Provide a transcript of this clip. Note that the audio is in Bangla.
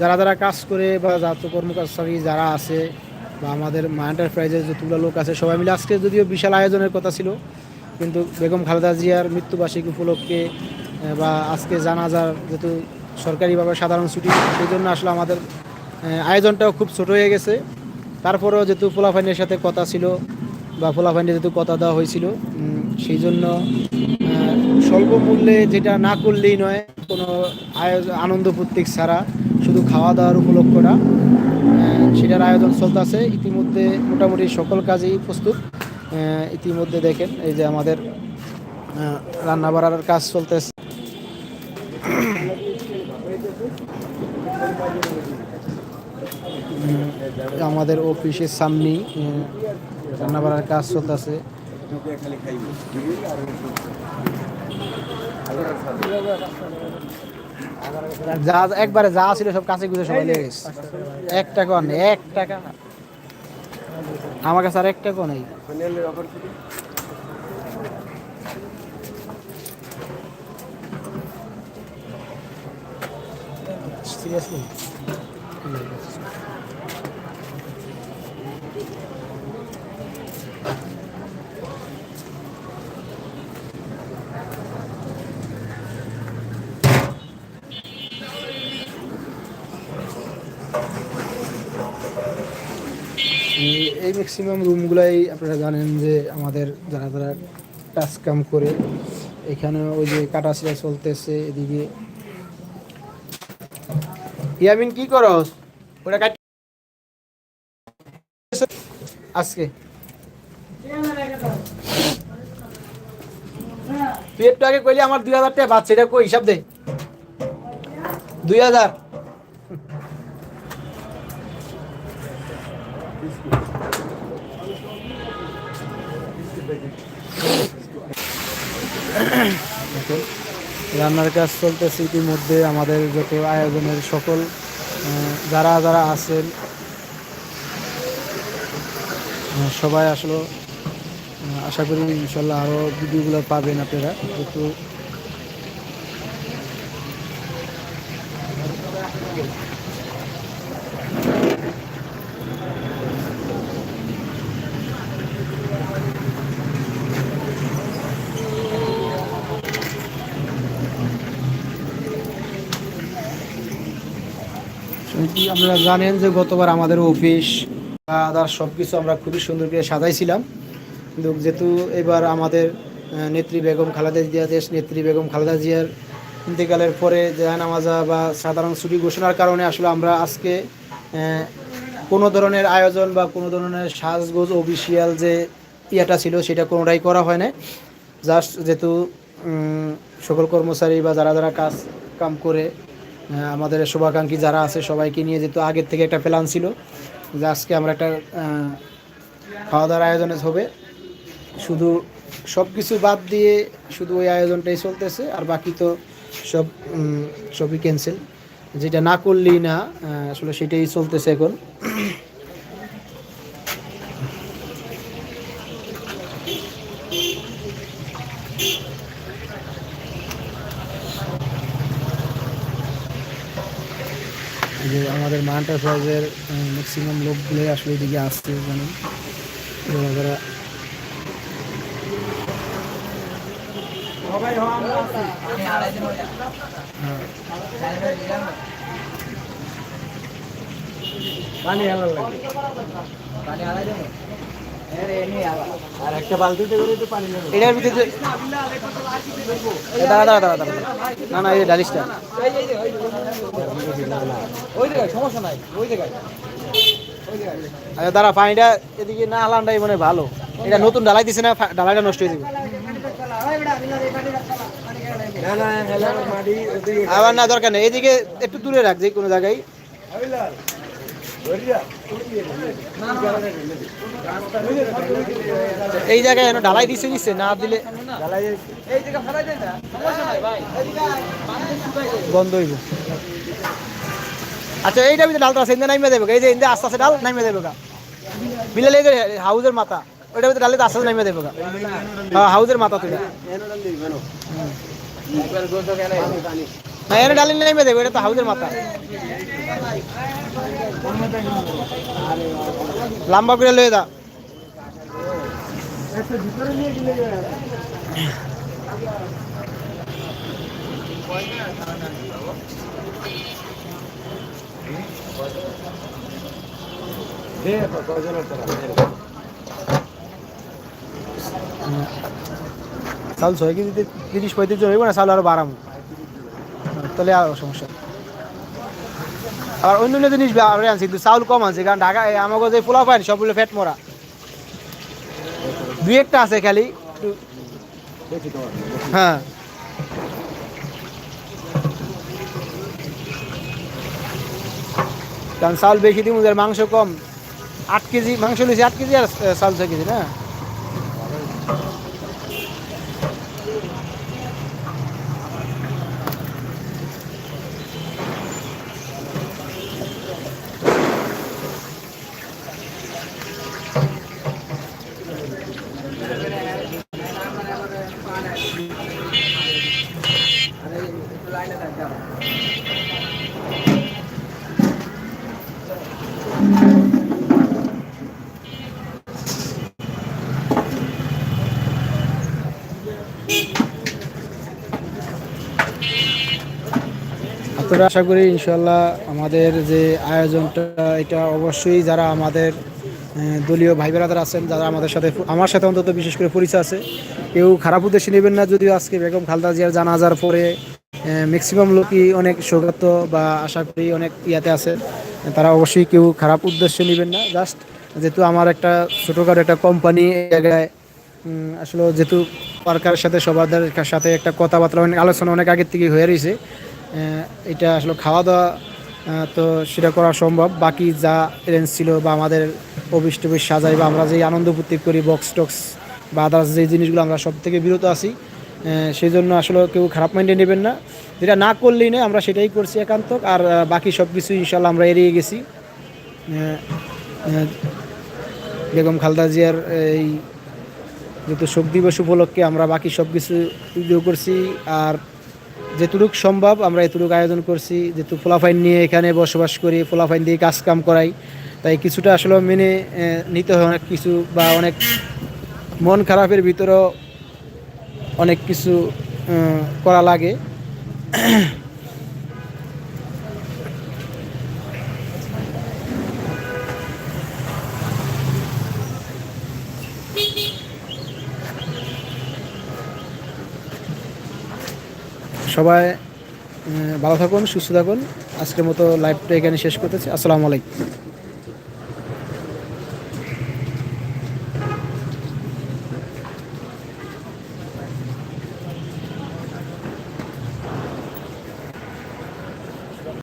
যারা যারা কাজ করে বা জাত কর্মচারী যারা আছে বা আমাদের মা এন্টারপ্রাইজের যতগুলো লোক আছে, সবাই মিলে আজকে যদিও বিশাল আয়োজনের কথা ছিল, কিন্তু বেগম খালেদা জিয়ার মৃত্যুবার্ষিকী উপলক্ষে বা আজকে জানাজার যেহেতু সরকারিভাবে সাধারণ ছুটি, সেই জন্য আসলে আমাদের আয়োজনটাও খুব ছোট হয়ে গেছে। তারপরেও যেহেতু পোলাফাইনের সাথে কথা ছিল, বা পোলাফাইনে যেহেতু কথা দেওয়া হয়েছিল সেই জন্য স্বল্প মূল্যে যেটা না করলেই নয়, কোনো আনন্দ প্রত্যেক ছাড়া শুধু খাওয়া দাওয়ার উপলক্ষটা। সেটার আয়োজন চলতেছে। ইতিমধ্যে মোটামুটি সকল কাজেই প্রস্তুত। ইতিমধ্যে দেখেন, এই যে আমাদের রান্না বাড়ার কাজ চলতেছে। আমাদের অফিসের সামনেই রান্না বাড়ার কাজ চলতেছে। যা একবারে যা ছিল সব কাছে গুছে সবাই লেগে গেছে। এক টাকা নেই এক টাকা আমার কাছে আর এক টাকা নেই এই- ম্যাক্সিমাম রুমগুলাই আপনারা জানেন যে আমাদের যারা যারা কাজ কাম করে, এখানে ওই যে কাটা ছিঁড়া চলতেছে এদিকে। ইয়ামিন, কি করস? ওটা কাট আজকে। তুই একটু আগে কইলি আমার দুই হাজার টাকা বাচ্চা এটা কই? হিসাব দে। দুই হাজার। রান্নার কাজ চলতেছে ইতিমধ্যে আমাদের যত আয়োজনের সকল যারা যারা আছেন সবাই আসলো। আশা করি ইনশাল্লাহ আরও ভিডিওগুলো পাবেন আপনারা। যেহেতু কি আপনারা জানেন যে গতবার আমাদের অফিস, আদার সব কিছু আমরা খুবই সুন্দর করে সাজাইছিলাম। কিন্তু যেহেতু এবার আমাদের নেত্রী বেগম খালেদা জিয়া দেশ, নেত্রী বেগম খালেদা জিয়ার ইন্তেকালের পরে জাহানামাজা বা সাধারণ ছুটি ঘোষণার কারণে আসলে আমরা আজকে কোনো ধরনের আয়োজন বা কোনো ধরনের সাজগোজ অফিসিয়াল যে ইয়েটা ছিল সেটা কোনোটাই করা হয় না জাস্ট যেহেতু সকল কর্মচারী বা যারা যারা কাজ কাম করে আমাদের শুভাকাঙ্ক্ষী যারা আছে সবাইকে নিয়ে যেত আগের থেকে একটা প্ল্যান ছিল যে আজকে আমরা একটা খাওয়া দাওয়ার আয়োজনে হবে। শুধু সব কিছু বাদ দিয়ে শুধু ওই আয়োজনটাই চলতেছে, আর বাকি তো সব সবই ক্যান্সেল যেটা না করলেই না আসলে সেটাই চলতেছে এখন এই যে আমাদের মা এন্টারপ্রাইজের ম্যাক্সিমাম লোকগুলোই আসলে এদিকে আসছে জানেন যারা যারা হ্যাঁ। এটার ভিতরে দাঁড়া দাঁড়া দাঁড়া দাঁড়া। না না এই ডালিশটা। আচ্ছা দাঁড়া পানিটা এদিকে না হালানটাই মানে ভালো। এটা নতুন ডালাই দিছে না ডালাইটা নষ্ট হয়ে যাবে। আবার না দরকার নেই। এদিকে একটু দূরে রাখ যে কোনো জায়গায়। এই জায়গায় এনে ঢালাই দিছে দিচ্ছে না দিলে বন্ধ হইব। আচ্ছা এইটা ভিতরে ডালটা আছে, ইন্দে নামিয়ে দেবে এই যে ইন্দে আস্তে আস্তে ডাল নামিয়ে দেবে গা। বিলে এই হাউজের মাথা, ওইটা ভিতরে ডালে আস্তে আস্তে নামিয়ে দেবে গা। হ্যাঁ হাউজের মাথা তুই না এর ডালি নেমে দেবো, এটা তো হাউজের মাথা। লম্বা করে লয়ে দা চাল ছয় কেজিতে তিরিশ পঁয়ত্রিশ হইব না, চাল আরও বাড়াবো তাহলে আর সমস্যা। আর অন্য অন্য জিনিস আনছি কিন্তু চাউল কম আনছি, কারণ ঢাকা আমাকে যে পোলাও পাই সবগুলো ফ্যাট মরা। দুই একটা আছে খালি। হ্যাঁ। কারণ চাউল বেশি দিব মাংস কম। আট কেজি, মাংস নিয়েছি আট কেজি আর চাউল ছয় কেজি না? আপনারা আশা করি ইনশাল্লাহ আমাদের যে আয়োজনটা, এটা অবশ্যই যারা আমাদের দলীয় ভাই বেড়াদার আছেন, যারা আমাদের সাথে আমার সাথে অন্তত বিশেষ করে পরিচয় আছে, কেউ খারাপ উদ্দেশ্যে নেবেন না। যদিও আজকে বেগম খালদা জিয়ার জানাজার পরে ম্যাক্সিমাম লোকই অনেক সৌগত বা আশা করি অনেক ইয়াতে আছে। তারা অবশ্যই কেউ খারাপ উদ্দেশ্যে নেবেন না। জাস্ট যেহেতু আমার একটা ছোটোখাটো একটা কোম্পানি জায়গায় আসলে যেহেতু সরকারের সাথে সবার সাথে একটা কথাবার্তা, অনেক আলোচনা অনেক আগের থেকে হয়ে রয়েছে। এটা আসলে খাওয়া দাওয়া তো সেটা করা সম্ভব। বাকি যা অ্যারেঞ্জ ছিল বা আমাদের টফিস সাজাই বা আমরা যেই আনন্দ ফুর্তি করি বক্স টক্স বা আদার্স যে জিনিসগুলো আমরা সব থেকে বিরত আছি সেই জন্য আসলে কেউ খারাপ মাইন্ডে নেবেন না। যেটা না করলেই নয়, আমরা সেটাই করছি একান্ত আর বাকি সব কিছু ইনশাল্লাহ আমরা এড়িয়ে গেছি। বেগম খালদা জিয়ার এই যেহেতু শোক দিবস উপলক্ষে আমরা বাকি সব কিছু ভিডিও করছি। আর যেটুক সম্ভব আমরা এতটুকু আয়োজন করছি, যেহেতু ফোলাফাইন নিয়ে এখানে বসবাস করি ফোলাফাইন দিয়ে কাজ কাম করাই, তাই কিছুটা আসলে মেনে নিতে হয় অনেক কিছু বা অনেক মন খারাপের ভিতরেও অনেক কিছু করা লাগে। সবাই ভালো থাকুন, সুস্থ থাকুন। আজকের মতো লাইভটা এখানে শেষ করতেছি। আসসালামু আলাইকুম।